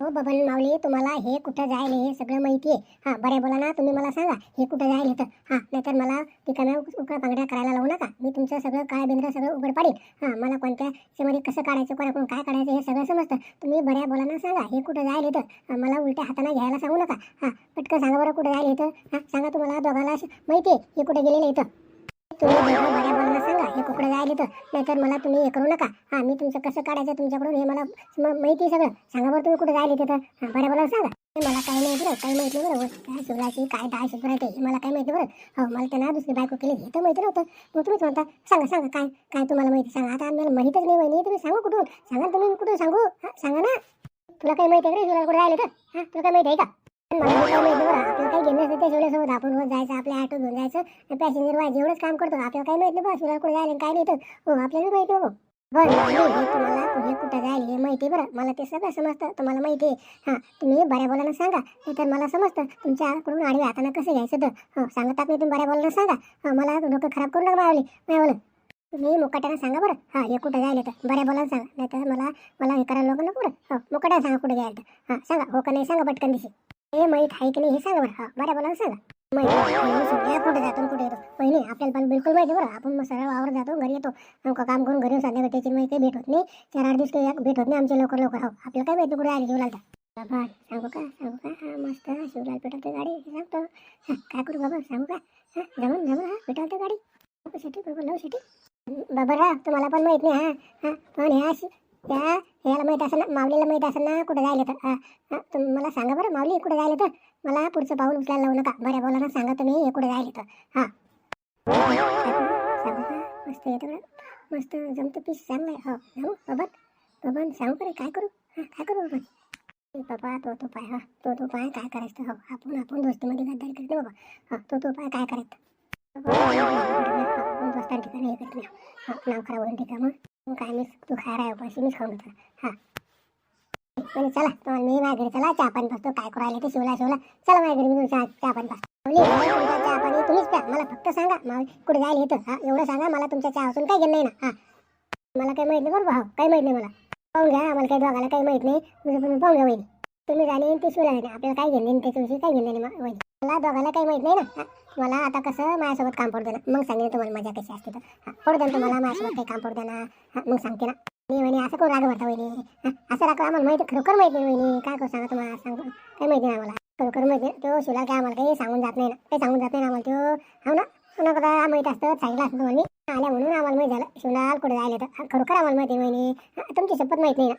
हो बबन माऊली तुम्हाला हे कुठं जायला हे सगळं माहिती आहे हां बरे बोला ना तुम्ही मला सांगा हे कुठं जायला तर. हां नाहीतर मला तिकडनं उकळा पांगड्या करायला लावू नका. मी तुमचं सगळं काळ बिंद्र सगळं उघड पाडीन. हां मला कोणत्या याच्यामध्ये कसं काढायचं कोणाकडून काय काढायचं हे सगळं समजतं. तुम्ही बऱ्या बोला ना सांगा हे कुठं जायला तर. मला उलट्या हाताने घ्यायला सांगू नका. हां पटकन सांगा बरं कुठं जायला येतं हां सांगा तुम्हाला दोघाला माहितीये माहिती आहे हे कुठे गेलेलं येतं तुम्ही बऱ्या बोला. हे कुकडं जायला येतं नाहीतर मला तुम्ही हे करू नका. हां मी तुमचं कसं काढायचं तुमच्याकडून हे मला म- माहिती आहे सगळं. सांगा बरं तुम्ही कुठे जायला येतं तर हां बरं बरं सांगा. हे मला काही नाही बरं काही माहिती नाही बरं काय शिवराची काय डाळ शिवरायचे हे मला काय माहिती बरं. हो मला त्यांना दुसरी बायको केली हे तर माहिती नव्हतं. मग तुम्हीच म्हणता सांगा सांगा काय काय तुम्हाला माहिती? सांगा आता आम्हाला माहितच नाही माहिती तुम्ही सांगा कुठून? सांगा तुम्ही कुठून सांगू? हां सांगा ना. तुला काही माहिती आहे का रे शिवराला कुठे राहिले तर? हां तुला काय माहिती आहे का? आपल्याला काही घेणं आपण जायचं आपल्या ऑटो घेऊन जायचं पॅसेंजर वाज एवढंच काम करतो आपल्याला काही नाही कुठे जायला काय नाही तर हो आपल्याला माहिती हो. बरं हे तुम्हाला कुठं हे माहिती बरं. मला ते सगळं समजतं तुम्हाला माहिती आहे. हां तुम्ही बऱ्या बोलानं सांगा नाहीतर मला समजतं तुमच्याकडून आडव्या हातानं कसं घ्यायचं तर. हो सांगतात तुम्ही बऱ्या बोलानं सांगा. हां मला डोकं खराब करू नका मावली मावलं तुम्ही मुकाट्यानं सांगा बरं. हां हे कुठं जायला तर बऱ्या बोलानं सांगा. नाहीतर मला मला हे करायला लोक नको बरं हो मुकाट्यानं सांगा कुठे जायला तर हां सांगा हो का नाही सांगा पटकन दिशी. हे माहीत आहे की नाही हे सांगा बरं. हा बऱ्या बोला सांगा. माहिती कुठे जातो कुठे येतो. पहिले आपल्याला पण बिलकुल माहिती बरं. आपण मग सरळ वावर जातो घरी येतो. आमचं काम करून घरी संध्याकाळी त्याची माहिती भेट होत नाही. चार आठ दिवस काही भेट होत नाही. आमच्या लवकर लवकर. हो आपल्याला काय माहिती कुठे आली शिवलाल बाबा सांगू का? सांगू का? हा मस्त. शिवलाल पेटवते गाडी. सांगतो. काय करू बाबा? सांगू का? हा जमून जमून. हा पेटवते गाडी. Shetty city love Shetty. बाबा रा तुम्हाला पण माहीत नाही. हा हा पण ह्या त्या ह्याला माहीत असेल ना? माऊलीला माहीत असेल ना? कुठं जायला तर हा हा. तुम्ही मला सांगा बरं माऊली कुठं जायला तर मला पुढचं पाऊल उचलायला लावू नका. बऱ्या बोला ना सांगा तुम्ही हे कुठं जायला तर हा. सांगू मस्त येतं मस्त जमतं पीस चांगलं आहे. हो जाऊ बाबा बाबा सांगू बरं काय करू? हा काय करू बाबा बाबा तो तो पाय हा. तो तो पाय काय करायचं? हो आपण आपण दोस्तीमध्ये गद्दारी करते बाबा. हा तो तो पाय काय करायचं? हो, हो, हो. आपण दोस्तांच्या ठिकाणी हे करत नाही. हा नाव खराब होईल ठिकाण मग काय मी तू खा आहे उपाशी मीच खाऊन होता हा. म्हणजे चला तुम्हाला मी माझ्या घरी चला चहा पाणी बसतो. काय करायला ते शिवला शिवला. चला माझ्या घरी मी तुमच्या चहा पाणी बसतो चहा पाणी तुम्हीच प्या. मला फक्त सांगा मग कुठे जायला येतं? हा एवढं सांगा मला तुमच्या चहा असून काय घेणं नाही ना. हा. मला काही माहीत नाही बरं भाऊ काही माहीत नाही मला. पाहून घ्या आम्हाला काही दोघाला काही माहीत नाही. तुझं तुम्ही पाहून घ्या वहिनी. तुम्ही जाणे ते शिवला आपल्याला काय घेणं त्याच्याविषयी काय घेणं नाही वहिनी. मला दोघाला काही माहीत नाही ना. मला आता कसं माझ्यासोबत काम पडतं ना. मग सांगेन तुम्हाला मजा कशी असते तर. हा पडू द्या ना तुम्हाला माझ्यासोबत काही काम पडतं ना. मग सांगते ना. मी म्हणे असं करू राग भरता वहिनी. असं राग आम्हाला माहिती खरोखर माहिती नाही वहिनी. काय करू सांगा तुम्हाला सांगू काय माहिती नाही आम्हाला. खरोखर माहिती तो शिवला काय आम्हाला काही सांगून जात नाही ना. काही सांगून जात नाही आम्हाला तो. हो ना? हो पुन्हा कदा माहीत असतं सांगितलं असतं तुम्हाला मी. आल्या म्हणून आम्हाला माहिती झालं. शिवलाल कुठे जायला तर. खरोखर आम्हाला माहिती नाही वहिनी. तुमची शपथ माहीत नाही ना.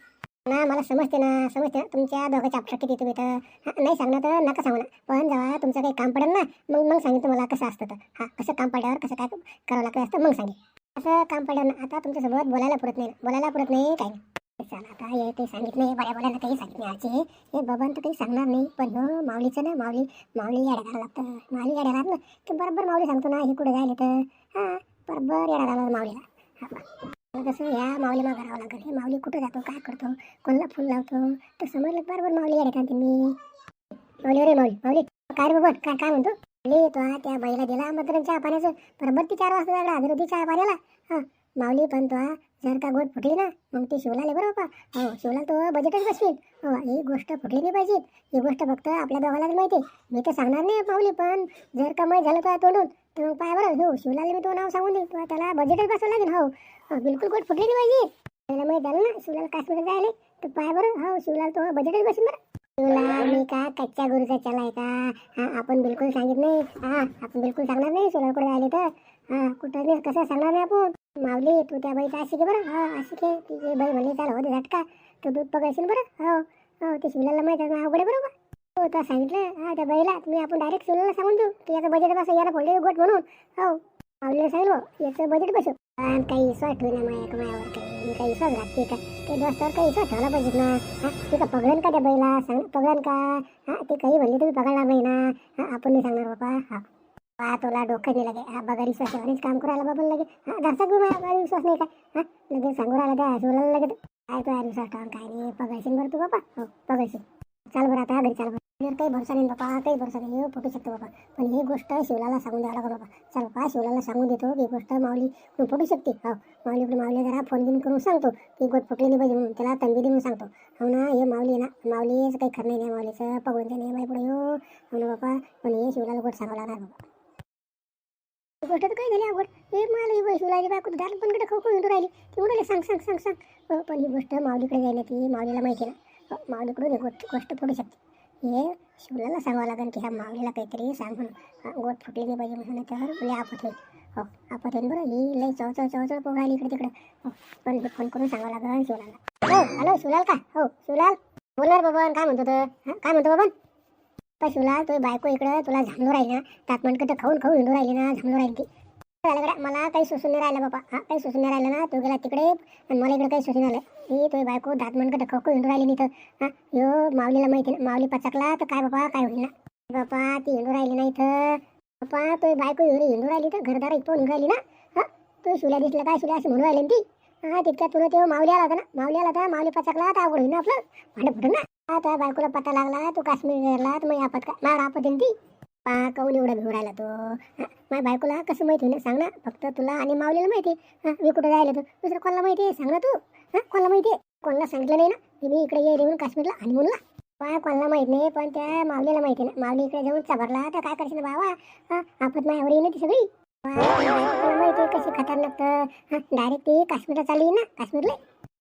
ना मला समजते ना समजते ना तुमच्या दोघांच्या आपलं किती तुम्ही तर हा, नाही सांगणार तर नका सांगू ना. पण जेव्हा तुमचं काही काम पडेल ना मग मग सांगेन तुम्हाला कसं असतं तर. हा कसं काम पडल्यावर कसं काय करावं लागतं असतं मग सांगेन. असं काम पडलं ना आता तुमच्यासोबत बोलायला पुरत नाही बोलायला पुरत नाही काही नाही. चला आता हे ते सांगितलं हे बऱ्या बोलायला काही सांगितलं आजी. हे बाबांना तर काही सांगणार नाही पण हो माऊलीचं ना माऊली माऊली येड्या लागतं माऊली याड्या लागलं की बरोबर माऊली सांगतो ना हे कुठं जायला तर. हां बरोबर येड्या लागलं माऊलीला. हा जसं मला कसं या करावं लागेल. हे माऊली कुठं जातो काय करतो कोणाला फुल लावतो? तर समजलं बरोबर माऊली येड्या का मी माऊली अरे माऊली माऊली काय रे बाबा काय काय म्हणतो? माऊली तो त्या बाईला दिला मग चहा पाण्याचं. बरोबर ती चार वाजता जायला हजर होती चहा पाण्याला. हां माऊली पण तो जर का गोट फुटली ना मग ती शिवलाले बरोबर हो शिवला तो बजेटच बसवील हो ही गोष्ट फुटली नाही पाहिजे. ही गोष्ट फक्त आपल्या दोघांनाच माहिती आहे. मी तर सांगणार नाही पाहुली पण जर का माहीत झालं तर तोडून तर मग पाय बरं. हो शिवलाले मी तो नाव सांगून देईन. तुला त्याला बजेटच बसवं लागेल. हो हो बिलकुल गोट फुटली नाही पाहिजे. त्याला माहीत झालं ना शिवलाल काश्मीर जायला तर पाय बरं. हो शिवलाल तो बजेटच बसेल बरं. शिवला मी का कच्च्या गुरुचा चला आहे का? हा आपण बिलकुल सांगित नाही. हा आपण बिलकुल सांगणार नाही शिवलाल कुठे आले तर. हा कुठं नाही कसं सांगणार नाही आपण. माऊली तू त्या बाईचा अशी घे बरं? हा अशी घे तिची बाई म्हणली चाल होते झटका. तू दूध पकडशील बरं? हो. हो ते शिवलाला माहिती आहे अवघड बरोबर. हो तर सांगितलं. हा त्या बाईला तुम्ही आपण डायरेक्ट शिवलाला सांगून देऊ. की याचं बजेट बसं याला फोडले गोट म्हणून. हो. माऊलीला सांगितलं हो, याचं बजेट बसव. पण काही विश्वास ठेवू ना माझ्या मायावर काही. मी काही विश्वास घातली का? ते दोस्तावर काही विश्वास ठेवला पाहिजे ना. हा ते का का त्या बाईला? सांग पगडन का? हा ते काही म्हणले तुम्ही पकडणार नाही ना. हा आपण नाही सांगणार बाबा. हा. हा तुला डोकं नाही लागे. हा बघा विश्वास ठेवणेच काम करायला बाबा लगे. हा दर्शक बी माझ्या विश्वास नाही का? हा लगेच सांगू राहिला त्या शिवलाला लगेच. काय तो विश्वास काय नाही पगडशील बरं तू बाबा. हो पगडशील चाल बरं आता घरी चाल बरं. काही भरोसा नाही बाबा. काही भरोसा नाही. फुटू शकतो बाबा. पण ही गोष्ट शिवलाला सांगून द्यावं लागेल बाबा. चल बाबा शिवलाला सांगून देतो. की ही गोष्ट माऊली फुटू शकते हो माऊली इकडे माऊली जरा फोन बिन करून सांगतो. की गोट फुटली नाही पाहिजे म्हणून. त्याला तंबी देऊन सांगतो. हो ना हे माऊली आहे ना. माऊलीचं काही खरं नाही माऊलीचं पकडून ते नाही बाई पुढे. हो, हो ना बाबा. पण हे शिवलाला गोट सांगावं लागणार बाबा. गोष्ट तर काही झाली अवघड हे मला ही शिवलाची बायको दार पण कडे खूप येऊन राहिली? ती म्हणाले सांग सांग सांग सांग. पण ही गोष्ट माऊलीकडे जायला ती माऊलीला माहिती ना. माऊलीकडून ही गोष्ट गोष्ट फुटू शकते. हे शिवलाला सांगावं लागेल की ह्या माऊलीला काहीतरी सांग म्हणून. गोट फुटली नाही पाहिजे म्हणून त्यावर लय आपत होईल. हो आपत होईल बरं. ही लई चव चव चव चव राहिली इकडे तिकडे. हो पण फोन करून सांगावं लागेल शिवलाला. हो हॅलो शिवलाल का? हो शिवलाल. बोलणार बाबा काय म्हणतो तर काय म्हणतो बाबा? पण शिवला तो बायको इकडं तुला झांगलो राहिली ना तर खाऊन खाऊन हिंडू राहिली ना झांगलो राहिली ती. झालं मला काही सुचून नाही राहिलं बाबा हा काही सुचून नाही राहिलं ना तू गेला तिकडे आणि मला इकडे काही सुचून आलं. ही तुझी बायको दातमनकडे तर खाऊ हिंडू राहिली नाही तर हा यो माऊलीला माहिती ना माऊली पचकला तर काय बाबा काय होईल ना. बापा ती हिंडू राहिली नाही तर बापा तो बायको हिंडू हिंडू राहिली तर घरदार इथं हिंडू राहिली ना. हा तू शिवल्या दिसलं काय शिवला असं म्हणून राहिली ना ती. हा तितक्यात तुला तेव्हा माऊली आला होता ना. माऊली आला होता माऊली पचकला तर अवघड होईल ना आपलं. भांडं फुटून ना. हा त्या बायकोला पत्ता लागला तू काश्मीर गेला तर मग आपत काय मला आपत येईल ती. पा काऊन एवढा भिऊ राहिला तो? माझ्या बायकोला कसं माहिती होईल सांग ना. फक्त तुला आणि माऊलीला माहिती. हा मी कुठं राहिलो तू दुसरं कोणाला माहिती? आहे सांग ना तू. हा कोणाला माहिती? आहे कोणाला सांगितलं नाही ना? की मी इकडे येईल म्हणून काश्मीरला आणि म्हणला पा कोणाला माहीत नाही पण त्या माऊलीला माहिती ना. माऊली इकडे जाऊन चबरला तर काय करशील बाबा? हा आपत माझ्यावर येईल ती सगळी. माहिती? कशी खतरनाक तर? डायरेक्ट ती काश्मीरला चालली ना काश्मीरला.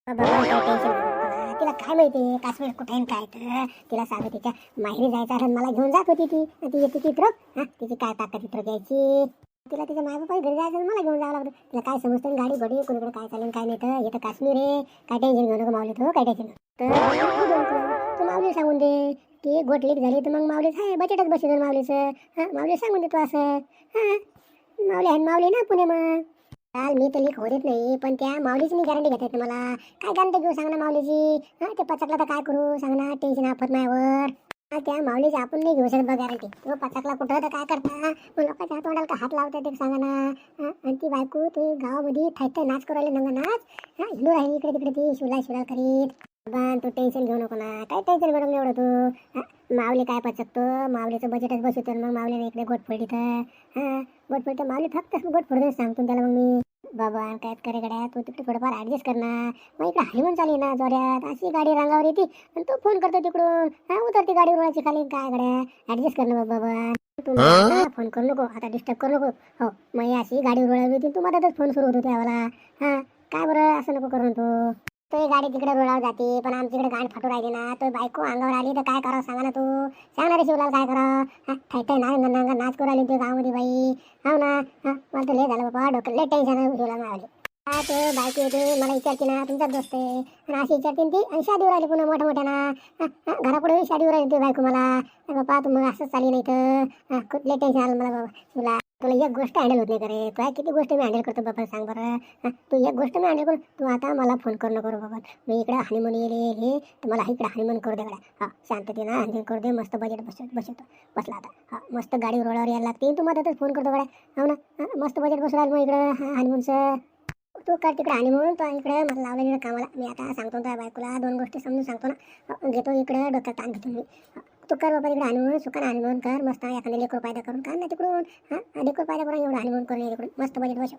बाबा, तिला काय माहिती? काश्मीर कुठे आहे काय? तर तिला सांगू तिच्या माहेरी जायचं आहे मला घेऊन जात होती ती. ती येते चित्र हा तिची काय ताकद चित्र घ्यायची? तिला तिच्या माय घरी जायचं मला घेऊन जावं लागतं. तिला काय समजतं गाडी घोडी कोणीकडे काय चालेल काय नाही तर येतं काश्मीर आहे. काय टेन्शन घेऊ नको माऊली तो हो, काय टेन्शन तर तू माऊली सांगून दे. की गोट लीक झाली तर मग माऊलीच आहे बजेटच बसेल माऊलीचं. हा माऊली सांगून देतो असं. हा माऊली आहे माऊली ना पुणे मग. काल मी तर लीक होत नाही पण त्या माऊलीची मी गॅरंटी घेता मला. काय गॅरंटी घेऊ सांग ना माऊलीची? हा ते पचकला तर काय करू सांग ना टेन्शन आफत माझ्यावर त्या माऊलीची आपण नाही घेऊ शकत बघ गॅरंटी तो पचकला कुठं तर काय करता? मग लोकांच्या हात तोंडाला का हात लावतात ते सांगा ना. आणि ती बायको ते गावामध्ये थायथाय नाच करायला नंगा नाच हा हिंदू राहिली इकडे तिकडे ती शिवला शिवला करीत. तू टेन्शन घेऊ नको ना. काय टेन्शन नको एवढं तू? माऊली काय पचकतो? माऊलीचं बजेटच बसवतो मग माऊलीने इकडे गोट फोडली तर हा गोट फोडतं माऊली फक्त गोट फोडतो सांगतो त्याला मग मी. बाबा काय करे गड्या तू तिकडे थोडंफार ऍडजस्ट कर ना. मग इकडे हरिमन चालली ना जोऱ्यात अशी गाडी रांगावर येते आणि तू फोन करतो तिकडून. हा उतरती गाडी रोडाची खाली. काय गड्या ऍडजस्ट कर ना बाबा तू फोन करू नको. आता डिस्टर्ब करू नको. हो मग अशी गाडी रोडावर येते तू मधातच फोन सुरू होतो त्यावेळेला हा काय बरं असं नको करू तू. तो ही गाडी तिकडे रोडावर जाते पण आमच्याकडे गाण फाटू राहिली ना तो बायको अंगावर आली तर काय करावं सांगा ना तू? सांग ना रे शिवलाल काय करावं? हा ना नाच नाच करू राहिली तू गावामध्ये बाई. हो ना? मला तर लय झालं बाबा डोकं लय टेन्शन आहे शिवलाल मावली ते बायको येते मला विचारते ना तुमचा दोस्त आहे. आणि अशी विचारते ती आणि शादीवर आली पुन्हा मोठ्या मोठ्या ना घरापुढे शादीवर राहिली ती बायको मला. बाबा तू मग असंच चाली नाही तर. खूप लय टेन्शन आलं मला बाबा तुला तुला एक गोष्ट हँडल होत नाही करे तुला किती गोष्ट मी हँडल करतो बाबा सांग बरं. तू एक गोष्ट मी हँडल करू तू आता मला फोन करू नको बाबा. मी इकडे हनीमून येईल हे तर मला इकडे हनीमून करू दे गड्या हा शांततेनं हनीमून करू दे मस्त बजेट बस बसवतो. बसला आता. हा मस्त गाडी रोडावर यायला लागते. तू मधातच फोन करतो गड्या हो ना? मस्त बजेट बसू राहिलं मग इकडं हनीमूनचं तू कर तिकडे आणि म्हणून तो इकडे मला लावलं इकडे कामाला. मी आता सांगतो त्या बायकोला दोन गोष्टी समजून सांगतो ना. घेतो इकडे डोक्यात ताण घेतो मी. तू कर बाबा इकडे हनुमान सुखान हनुमान कर मस्त एखाद्या लेकर फायदा करून काढ ना तिकडून. हां? लेकर फायदा करून एवढं हनुमान करून इकडून मस्त बजेट बसव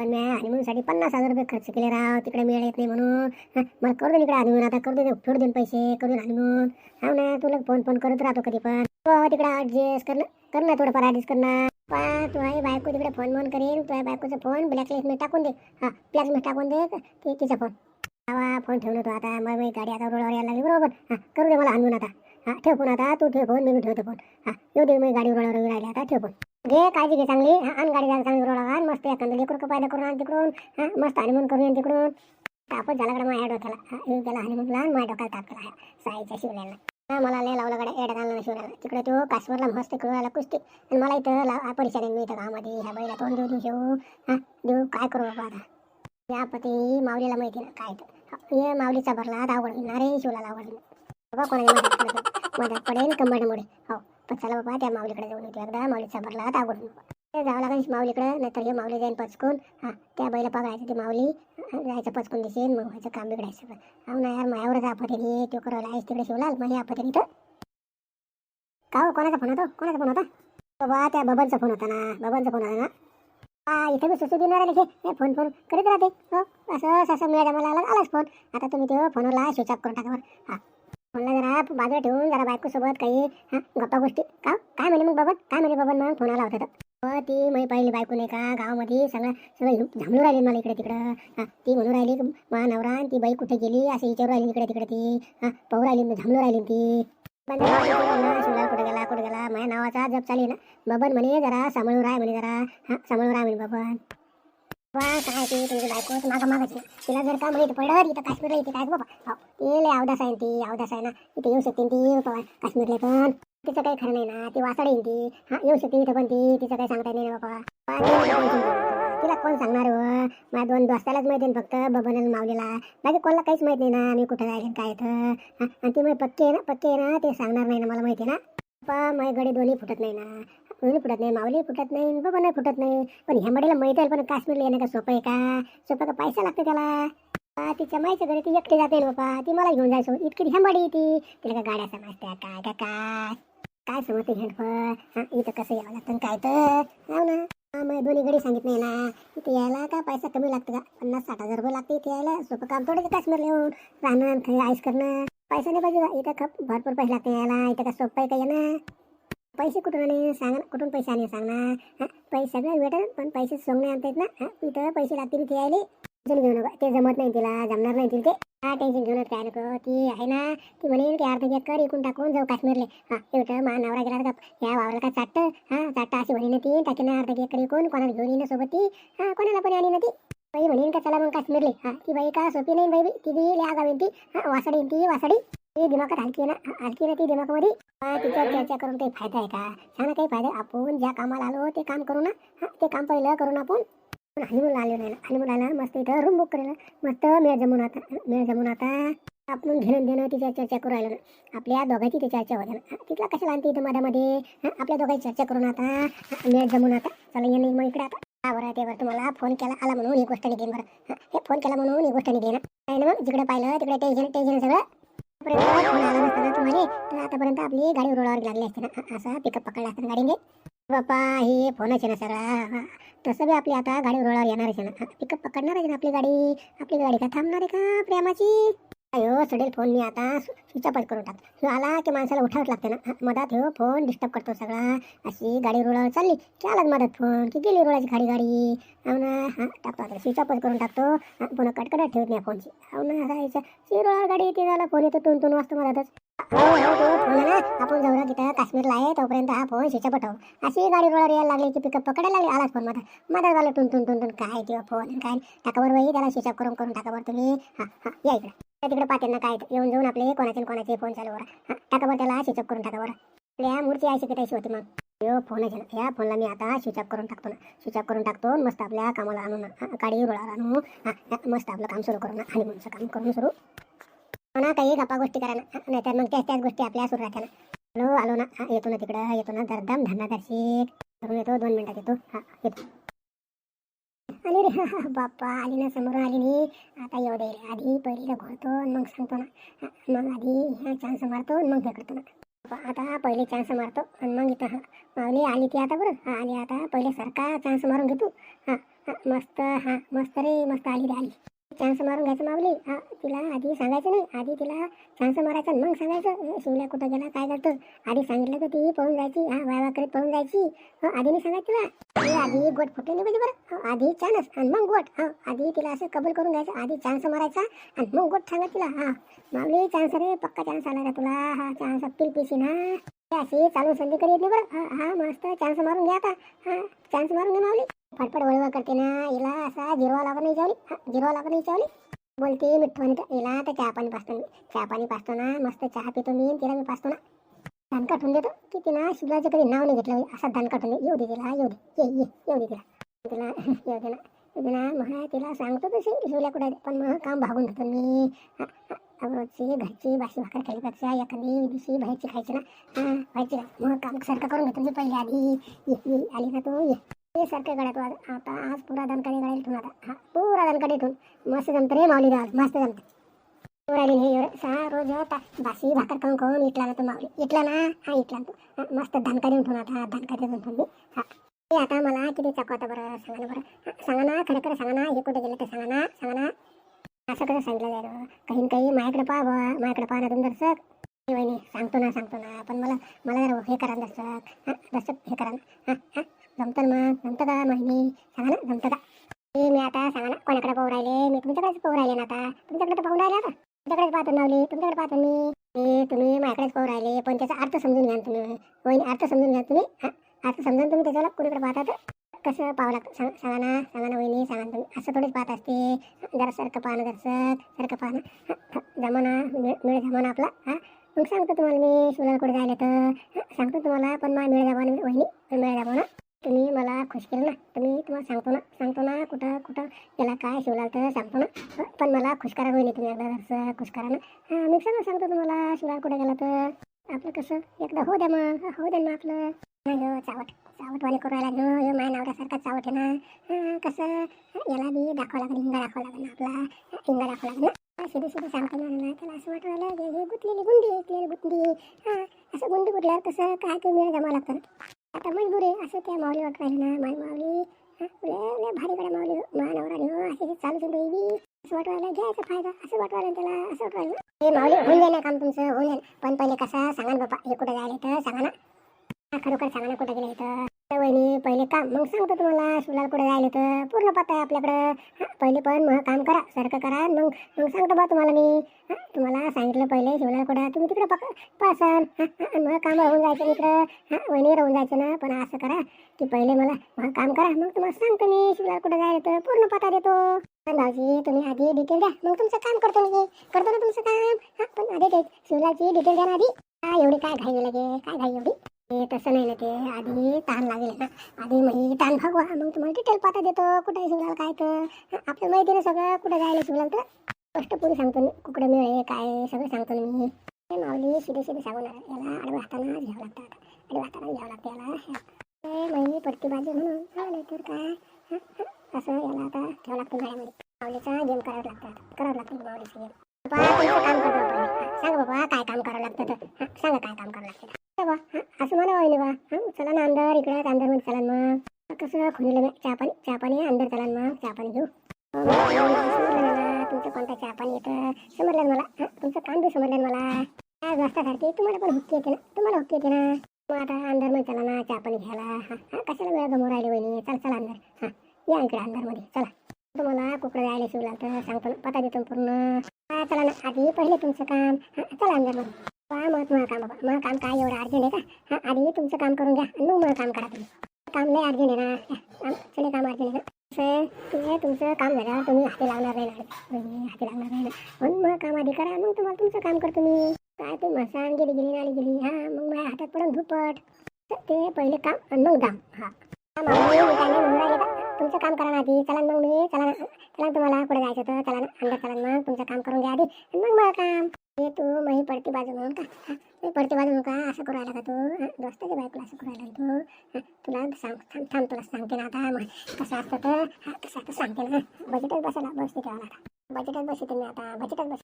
पण मी हनुमानसाठी पन्नास हजार रुपये खर्च केले राव. तिकडे मिळत येत नाही म्हणून. मला करू दे इकडे हनुमान. आता करू दे फेड देऊन पैसे करू दे हनुमान. हा ना तुला फोन फोन करत राहतो कधी पण. बाबा तिकडे ॲडजस्ट कर ना. कर ना थोडंफार ॲडजस्ट कर ना. पा तू बायको तिकडे फोन फोन करेन. तुझ्या बायकोचा फोन ब्लॅकलिस्टमध्ये टाकून दे. हां ब्लॅकलिस्ट टाकून दे तिचा फोन आवा फोन ठेवून तो आता. मग गाडी आता रोडवर यायला लागली बरोबर. हां करू दे मला हनुमान आता. हां ठेव फोन आता तू ठेव फोन मी ठेवतो फोन. हां येऊ दे मी गाडी रोडवर राहिली आता ठेव फोन. घे काळजी घे चांगली. हां आण गाडी जायला चांगली रोडवर आण मस्त एखादं लेकरू पायदा करून आण तिकडून. हां मस्त हनुमान करून येईन तिकडून. तापच झाला कडे माझ्या डोक्याला. हां येऊन त्याला हनुमान लहान माझ्या डोक्याला ताप केला. साईच्या शिवल्याला हां मला लय लावलं कडे एड घालणं शिवल्याला तिकडे तो काश्मीरला मस्त आला कुस्ती. आणि मला इथं ला परीक्षा मी इथं गावामध्ये. ह्या बैला तोंड देऊ देऊ शेवू हां देऊ काय करू बाबा आता? या पती माऊलीला माहिती ना काय तर हे माऊलीचा भरला आता अवघड शिवला आवडली बाबा कोणाला मदत पडेल मदत पडेल कंबडमुळे हो पण चला बाबा त्या माऊलीकडे जाऊन येतो एकदा माऊलीचा भरला आता आवडून ते जावं लागेल माऊलीकडे नाहीतर हे माऊली जाईन पचकून. हां त्या बैला पकडायचं ती माऊली. जायचं पचकून दिसेल मग व्हायचं काम बिघडायचं. सगळं हो ना यार मायावरच आपत्ती तो करायला आहेस तिकडे शिवलाल मग हे आपत्ती तर? का हो कोणाचा फोन होता? कोणाचा फोन होता? बाबा त्या बबनचा फोन होता ना बबनचा फोन होता ना. हा इथे मी सुसू देणार आहे नाही फोन फोन करीत राहते. हो असं असं मिळाल्या मला आलाच फोन. आता तुम्ही तो फोनला स्विच ऑफ करून टाका हां. म्हणलं जरा बाजूला ठेवून जरा बायकोसोबत काही हा गप्पा गोष्टी. का हो? काय म्हणे मग बबन काय म्हणे बबन मग? फोन आला होता तर. ती मी पाहिली बायको नाही का? गावामध्ये सगळं सगळं हिंड- झांबलू राहिली मला इकडे तिकडं. हा ती म्हणून राहिली मा नवरा ती बाई कुठे गेली? असं विचारू राहिली इकडे तिकडे ती. हा पाहू राहिली झांबलू राहिली ती. पण कुठे गेला कुठे गेला? माझ्या नावाचा जप चालू आहे ना. बबन म्हणे जरा सांभाळून राह म्हणे जरा. हा सांभाळून राह म्हणे बबन. वा काय ते तुमची बायको मागा मागायची तिला जर का माहिती पडलं इथं काश्मीरला येते काय बाबा? हो ते लय अवदास आहे ती अवदास आहे ना. इथे येऊ शकते ती बाबा काश्मीरला पण. तिचं काही खरं नाही ना ती वासाड येईन ती. हा येऊ शकते इथं पण ती तिचं काही सांगता येत नाही ना बाबा. तिला कोण सांगणार? तिला हो? माझ्या दोन दोस्तालाच माहिती आहे ना फक्त बबनला मावलेला बाकी कोणाला काहीच माहीत नाही ना मी कुठं जायचं काय तर आणि ती मग पक्की आहे ना पक्की आहे ना ते सांगणार नाही ना मला माहिती ना. बाप्पा माझे गडी दोन्ही फुटत नाही ना. दोन्ही फुटत नाही माऊली फुटत नाही बाबा नाही फुटत नाही. पण ह्या मडीला माहीत आहे पण काश्मीरला येणं का सोपं आहे का? सोपं का पैसा लागते त्याला? ती तिच्या माईच्या घरी ती एकटी जाते बाबा ती मला घेऊन जायचं. इतकी हेंबाडी ती. तिला का गाड्या समजत्या काय का काय काय समजते हेंडफळ हा इथं कसं यावं लागतं काय तर? हो ना. हा, मग दोन्ही गडी नाही ना. इथे यायला का पैसा कमी लागतो का? पन्नास साठ हजार रुपये लागते इथे यायला. सोपं काम थोडं काश्मीरला येऊन. राहणं आणि आईस करणं. पैसा नाही पाहिजे इथं खप भरपूर पैसे लागते यायला. इथं का सोपं आहे का येणं पैसे कुठून आले सांग कुठून पैसे आले सांग ना? पैसे सगळं भेटेल पण पैसे सोंग नाही आणता येत ना इथं पैसे लागतील ते यायले? अजून घेऊ नका. ते जमत नाही तिला जमणार नाही तिला ते. हा टेन्शन घेऊन काय नको. ती आहे ना ती म्हणेन की अर्ध कर इकून टाकून जाऊ काश्मीरले. हा एवढं मा नवरा गेला का या वावराला का चाटतं? हा चाटतं अशी म्हणे ना ती. टाकी ना अर्ध कर इकून कोणाला घेऊन येईन सोबत ती? हा कोणाला पण आली ना ती. बाई म्हणेन का चला मग काश्मीरले. हा ती बाई का सोपी नाही बाई ती बी लय आगाव ती. हा वासाडी ती वासाडी ती दिमागात हलकी ना हलकी ना ती दिमागामध्ये. तिच्यावर चर्चा करून काही फायदा आहे का? छान काही फायदा. आपण ज्या कामाला आलो ते काम करू ना. ते काम पहिलं करू ना आपण. हनीमून आलो नाही हनीमून आला मस्त इथं रूम बुक करेल मस्त मेळ जमून आता मेळ जमून आता आपण घेणं देणं तिच्या चर्चा करू आलो ना. आपल्या दोघांची ती चर्चा होते ना. तिथला कशाला आणते इथं मध्ये आपल्या दोघांची चर्चा करून आता. मेळ जमून आता. चला ये मग इकडे आता. बरं ते बरं तुम्हाला फोन केला आला म्हणून ही गोष्ट निघेन बरं. हे फोन केला म्हणून ही गोष्ट निघेन. काय ना मग जिकडे पाहिलं तिकडे टेन्शन टेन्शन सगळं. आतापर्यंत फोन आला नसताना तुम्हाला. तर आतापर्यंत आपली गाडी रोडावर लागली असते ना. असा पिकअप पकडला असताना गाडीने. बाप्पा हे फोनच आहे ना सगळा. तसं बी आपली आता गाडी रोडावर येणार आहे ना. पिकअप पकडणार आहे ना आपली गाडी. आपली गाडी का थांबणार आहे का प्रेमाची? अयो सडेल फोन मी आता. स्विच ऑफ करून टाक. ह्यो आला की माणसाला उठावंच लागते ना. मधात ह्यो फोन डिस्टर्ब करतो सगळा. अशी गाडी रोडावर चालली की आलाच मधात फोन की गेली रोडाची खाडी गाडी. हो ना? हां टाकतो आता. स्विच ऑफ करून टाकतो. पुन्हा कटकट ठेवत नाही फोनची हो ना? असायचं सी रोडावर गाडी येते झाला. फोन येतो टून टून वाजतो मधातच. हो हो फोन ना? आपण जाऊया तिथं. काश्मीरला आहे. तोपर्यंत हा फोन शिचा पटव अशी गाडी रोडावर यायला लागली की पिकअप पकडायला लागली. आलाच फोन माझा माझा झालं टुन टुन टुन टुन काय ते फोन काय? टाकावर वही. त्याला स्विच ऑफ करून करून टाकावर तुम्ही. हा हां या इकडे. तिकडे पाहते ना काय येऊन जाऊन आपले कोणाचे कोणाचे फोन चालू करा. हा टाकावर त्याला स्विच ऑफ करून टाकावर आपल्या मूर्ती अशी की त्याची होती मग. यो फोन आहे ना या फोनला मी आता स्विच ऑफ करून टाकतो ना. स्विच ऑफ करून टाकतो मस्त आपल्या कामाला आणू ना हा, गाडी आणू. हा मस्त आपलं काम सुरू करू ना आणि म्हणून काम करून सुरू. ना काही गप्पा गोष्टी करा ना. नाही तर मग त्याच त्याच गोष्टी आपल्या सुरू राहत्या ना. हॅलो आलो ना. येतो ना तिकडं. येतो ना. दरदम धन्ना दर्शिक करून येतो. दोन मिनिटात येतो. हा येतो. आली रे. हा, हा, बाप्पा आली ना समोरून आली नाही आता एवढे आधी पहिलीला घोळतो आणि मग सांगतो ना. मग आधी ह्या चान्स मारतो आणि मग हे करतो ना. बाप्पा, आता पहिले चान्स मारतो आणि मग इथं हा. माऊली आली ती आता बरं. आली आता. पहिले सारखा चान्स मारून घेतो. हां मस्त हां मस्त रे मस्त आली रे आली. चान्स मारून घ्यायचं माऊली. हा तिला आधी सांगायचं नाही. आधी तिला चान्स मारायचा आणि मग सांगायचं. शिवल्या कुठं गेला काय करतो आधी सांगितलं तर ती पळून जायची. हा वाय करीत पळून जायची. हो, आधी मी सांगायचं तिला. ती आधी गोट फुटली नाही पाहिजे बरं. हो, आधी चान्स आणि मग गोट. हा आधी तिला असं कबूल करून घ्यायचं. आधी चान्स मारायचा आणि मग गोट सांगा तिला. हा माऊली चान्स रे पक्का चान्स आला का तुला? हा चान्स पिल पिशी ना असे चालू संधी करी येत नाही बरं. हा मस्त चान्स मारून घ्या आता. हा चान्स मारून घ्या मावली फटफट वळवळ करते ना हिला असा जिरवा लागत नाही चावली. हा जिरवा लागत नाही चावली. बोलते मिठ्ठू आणि हिला तर चहा पाणी पाचतो मी. चहा पाणी पाचतो ना मस्त चहा पितो मी तिला मी पाचतो ना. धान काढून देतो. की तिला शिवलाचं कधी नाव नाही घेतलं असा धान काढून येऊ दे तिला येऊ दे. ये ये येऊ दे तिला. तिला येऊ दे ना. तिला मग तिला सांगतो तशी. शिवल्या कुठे पण मग काम भागून घेतो मी. रोजची घरची बाशी भाकर खालीपेक्षा एखादी दिवशी बाहेरची खायची ना? हा व्हायची ना. मग काम सारखं करून घेतो मी पहिले आधी. ये आली ना तू ये. ते सारखं गळ्यात वाज आता आज पुरा दणकडे गड्याला ठेवून आता हा पुरा दणकडे ठेवून मस्त जमतं रे माऊली आज मस्त जमतं. राहिली नाही एवढं. सहा रोज बासी भाकर खाऊन खाऊन इटला ना तो माऊली. इटला ना? हा इटला तू. मस्त धनका देऊन ठेवून आता धनका देऊन ठेवून हा. ते आता मला किती आता बरं सांगा ना बरं. सांगा ना खरं खरं सांगा ना हे कुठे गेलं ते सांगा ना सांगा ना. असं कसं सांगितलं जाईल काही काही? माझ्याकडे पहा बा माझ्याकडे पहा ना तुम्ही दर्शक. ए वहिनी सांगतो ना सांगतो ना. पण मला मला जरा हे करा ना दर्शक. हां दर्शक हे करा ना. हां हां. जमतं ना मग? जमतं का महिनी सांगा ना जमतं का? ते मी आता सांगा ना कोणाकडे पाहू राहिले? मी तुमच्याकडेच पाहू राहिले ना आता. तुमच्याकडे तर पाहून राहिले आता. तुमच्याकडेच पाहतो नावली तुमच्याकडे पाहतो मी. ते तुम्ही माझ्याकडेच पाहू राहिले. पण त्याचा अर्थ समजून घ्या तुम्ही. वहिनी अर्थ समजून घ्या तुम्ही. हां अर्थ समजून तुम्ही त्याच्याला कुणीकडे पाहता तर? कसं पाहावं लागतं? सांग सांगा ना सांगा ना वहिनी सांगा तुम्ही. असं थोडीच पाहत असते. जरा सारखं पाहणं जरसं सारखं पाहणं. जमाना मिळ मिळ जमाना आपला हा. मग सांगतो तुम्हाला मी शिवला कुठे जायला तर सांगतो तुम्हाला पण मा मिळ जावा वहिनी मिळ ना. तुम्ही मला खुश केलं ना तुम्ही तुम्हाला सांगतो ना सांगतो ना कुठं कुठं त्याला काय शिवला तर सांगतो ना. पण मला खुश करा वहिनी तुम्ही एकदा जरसं खुश करा ना. हां मी सगळं सांगतो तुम्हाला शिवला कुठे गेला तर. आपलं कसं? एकदा हो द्या मग. हो द्या ना आपलं. हॅलो चावट चावटवाले करायला लागलो यो माय नावऱ्यासारखा चावट आहे ना. कसं? याला बी दाखवा लागेल हिंगा दाखवा लागेल आपला. हिंगा दाखवा लागेल सिधी सिधी सांगतो ना त्याला असं वाटू राहिलं हे गुतलेली गुंडी गुतलेली गुंडी. हां असं गुंडी गुटल्यावर कसं काय ते मिळ जमा लागतं? आता मजबूर आहे असं त्या माऊली वाटू राहिलं ना माझी माऊली. हं, लय भारी कडे माऊली महानवरा हो असे चालू आहे. बी असं वाटू राहिलं घ्यायचा फायदा असं वाटू राहिलं त्याला असं वाटू राहिलं. हे माऊली होऊन जाईल काम तुमचं होऊन जाईल. पण पहिले कसं सांगा ना बाबा हे कुठं जायला तर सांगा ना. खरोखर सांगा ना कुठं गेलं तर वहिनी पहिले काम मग सांगतो तुम्हाला शिवलाल कुठे जायला तर. पूर्ण पत्ता आहे आपल्याकडं. पहिले पण मग काम करा सारखं करा. मग मग सांगतो बा तुम्हाला मी. तुम्हाला सांगितलं पहिले शिवलाल कुठे तुम्ही तिकडे पक पासाल मग काम राहून जायचं इकडं. वहिनी राहून जायचं ना. पण असं करा की पहिले मला मग काम करा. मग तुम्हाला सांगतो मी शिवलाल कुठे जायला तर. पूर्ण पत्ता देतो. भाऊजी तुम्ही आधी डिटेल द्या. मग तुमचं काम करतो मी. करतो ना तुमचं काम. हा पण आधी ते शिवलाची डिटेल द्या ना आधी. काय एवढी काय घाई लगे काय घाई एवढी? ते तसं नाही ना ते? आधी तहान लागेल ना. आधी म्हणजे ताण भागवा मग तुम्हाला डिटेल पाहता देतो. कुठे शिवलाल काय तर. आपल्याला माहिती ना सगळं कुठं जायला शिवलाल तर? स्पष्ट पूर्ण सांगतो मी कुकडं मिळेल काय सगळं सांगतो ना मी. माऊली शिदे शिदे सांगून याला आडवा हाताना घ्यावं लागतं आता. आडव्या घ्यावं लागतं याला. ते महिने पडती बाजू म्हणून नाही तर काय? असं याला आता ठेवावं लागतं घरामध्ये माऊलीचा गेम करावं लागतं आता. करावं लागतं माऊलीचा गेम बाबा तुमचं काम करतो सांगा बाबा काय काम करावं लागतं तर? सांगा काय काम करावं लागतं. तर. बा हा, असं मला होईल बा. हा चला ना अंदर इकडे अंदरमध्ये चला मग. कसं खुलीला चहा पाणी चहा पाणी अंदर चला मग चहा पाणी घेऊ. हो, हो, हो, तुमचं कोणतं चहा पाणी येतं? समजलं मला. हा, तुमचं काम बी समजलं मला. काय वाजतासारखी तुम्हाला पण हुक्की येते ना तुम्हाला हुक्की येते ना. मग आता अंदरमध्ये चला ना चहा पाणी घ्यायला. हा हा कशाला वेळ गमवून राहिली वहिनी? चल चला अंदर. हा या इकडे अंदरमध्ये चला. तुम्हाला कुकडं जायला शिवला तर सांगतो ना पता देतो पूर्ण. चला ना आधी पहिले तुमचं काम. हा चला अंधारमध्ये. पहा मग काम बाबा मग काम काय एवढं अर्जंट आहे का? हा आधी तुमचं काम करून घ्या. आणि मग मग काम करा तुम्ही. काम नाही अर्जंट आहे ना. काम चले काम अर्जंट आहे ना. कसं तुमचं काम झाल्यावर तुम्ही हाती लावणार नाही ना. हाती लागणार नाही ना. मग मग काम आधी करा. मग तुम्हाला तुमचं काम करतो मी. काय ते मसान गेली गेली नाली गेली. हा मग माझ्या हातात पडून धुपट. ते पहिले काम आणि मग दाम हा. तुमचं काम करा ना आधी. चला मग मी. चला ना चला तुम्हाला कुठे जायचं होतं? चला ना अंदर चला मग. तुमचं काम करून घ्या आधी. मग मग मला काम. तू मही पडती बाजू म्हणून का? मी पडती बाजू म्हणून का? असं करू राहिला का तू? दोस्ताच्या बायकोला असं करू राहिला तू? तुला सांग थांब थांब तुला सांगते ना आता. मग कसं असतं तर कसं आता सांगते ना. बजेटच बसायला बसते तेव्हा आता. बजेटच बसते मी आता. बजेटच बस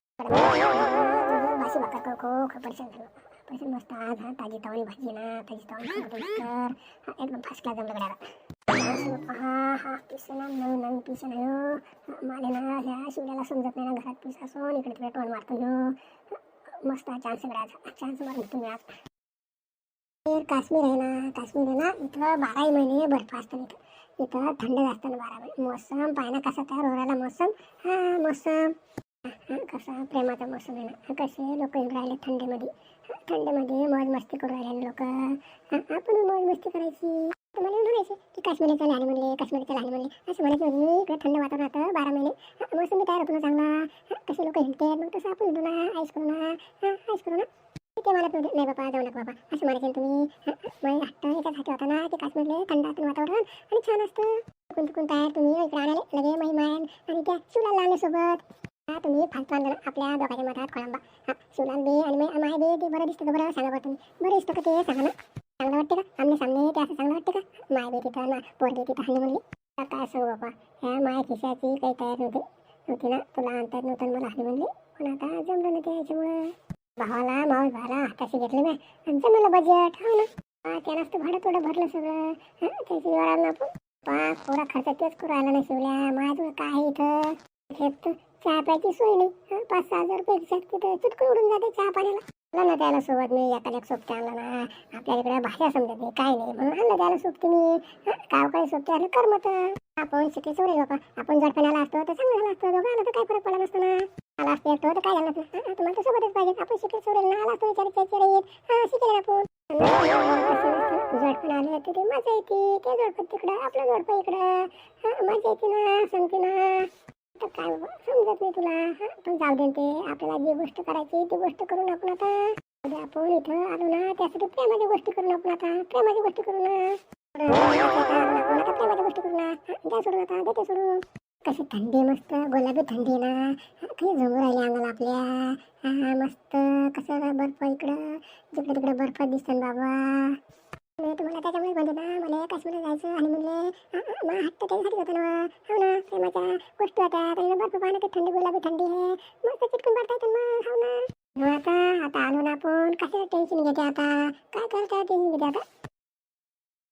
भाजी भाकर करू खूप परेशान झालो परेशान मस्त आज हा ताजी तवणी भाजी ना. ताजी तवणी कर एकदम फर्स्ट क्लास जमलं गड्याला. हा हा पिस ना नवीन नवीन पिस ना ह्यो ना ह्या शिवल्याला समजत नाही ना घरात पिस असून इकडे तिकडे टोन मारतो ह्यो मस्त चान्स आहे चान्स मारून तुम्ही आज काश्मीर आहे ना काश्मीर आहे ना इथं बाराही महिने बर्फ असतं इथं इथं थंड असतं ना बारा महिने मोसम पाहिना कसा तयार हो राहिला मोसम हा मोसम हा, कसा प्रेमाचा मोसम आहे ना कसे लोक येऊन राहिले थंडीमध्ये थंडीमध्ये मौज मस्ती करू राहिले लोक आपण मौज मस्ती करायची तुम्हाला येऊन म्हणायचे की काश्मीरच्या लहान म्हणले काश्मीरच्या लहान म्हणले. असं म्हणायचं होतं इकडे थंड वातावरण राहतं बारा महिने. हा, मोसम बी तयार होतो ना चांगला. कसे लोक हिंडते मग तसं आपण हिंडू ना आईस करू ना. हा आईस करू ना. ते मला तुझे नाही बाबा जाऊ नका बाबा असं म्हणायचं तुम्ही. हा, मग हट्ट याच्यासाठी होता ना ते काश्मीरले थंड असतं वातावरण आणि छान असतं. कोणतं कोण तयार तुम्ही इकडे आणाले लगे मै मान आणि त्या शिवला लावण्यासोबत हा तुम्ही फालतू आणलं आपल्या दोघांच्या मधात खोळंबा. हा शिवलाल बे आणि माय बे ते बरं दिसतं बरं सांगा बरं तुम्ही. बरं दिसतं का ते सांगा ना. चांगलं वाटते का? आमने सामने येते असं चांगलं वाटते का? माय बे तिथं ना पोरगे तिथं हल्ली म्हणली आता काय सांगू बाबा? ह्या माया खिशाची काही तयार नव्हती. नव्हती ना? तुला आणता नव्हतं मला हल्ली म्हणली. पण आता जमलं याच्यामुळं. भावाला मावस भावाला हाताशी घेतले ना आणि जमलं बजेट हो ना? त्यालाच तू भाडं थोडं भरलं सगळं. त्याची जीवावर आलं ना आपण. पा पुरा खर्च तेच करू राहिला नाही शिवल्या. माझं काय आहे इथं? तर चहा प्यायची सोय नाही. पाच सहा हजार रुपये तिथं चुटकं उडून जाते चहा पाण्याला. आणलं ना त्याला सोबत मी एखाद्या सोबती आणलं ना आपल्या इकडे भाषा समजत नाही काय नाही म्हणून आणलं त्याला सोबत तुम्ही गावकडे सोबत आलं करमत आपण शिकले चोरे बाबा. आपण जर आला असतो तर चांगलं झालं असतं. दोघं आलं तर काय फरक पडला नसतं ना. आला असतो एकटं तर काय झालं नसतं. तुम्हाला तर सोबतच पाहिजे. आपण शिकले चोरेल ना आला असतो विचार विचार येत. हा शिकेल आपण. जडपण आले होते ते मजा येते. ते जोडपं तिकडं आपलं जोडपं इकडं. हा मजा येते ना सांगते ना. तर काय समजत नाही तुला. हा पण जाऊ दे ते. आपल्याला जी गोष्ट करायची ती गोष्ट करून आपण आता. उद्या आपण इथं आलो ना त्यासाठी प्रेमाच्या गोष्टी करून आपण आता. प्रेमाच्या गोष्टी करू ना. प्रेमाच्या गोष्टी करू ना. द्या सोडून आता देते सोडून. कशी थंडी मस्त. गुलाबी थंडी ना. काही झोंबू राहिली अंगाला आपल्या. हा मस्त. कसं बर्फ इकडं? जिकडे तिकडे बर्फ दिसतं बाबा. तुम्हाला त्याच्यामुळे म्हणते ना मला काश्मीरला जायचं आणि म्हणले मा हट्ट त्याच्यासाठी होता ना हो ना प्रेमाच्या गोष्टी होत्या. त्याला बर्फ पाहणं ते थंडी गुलाबी थंडी आहे. मस्त चिटकून पडता येतं मग हो ना. हो आता आता आलो ना आपण. कशाचं टेन्शन घेते आता? काय करता टेन्शन घेते आता?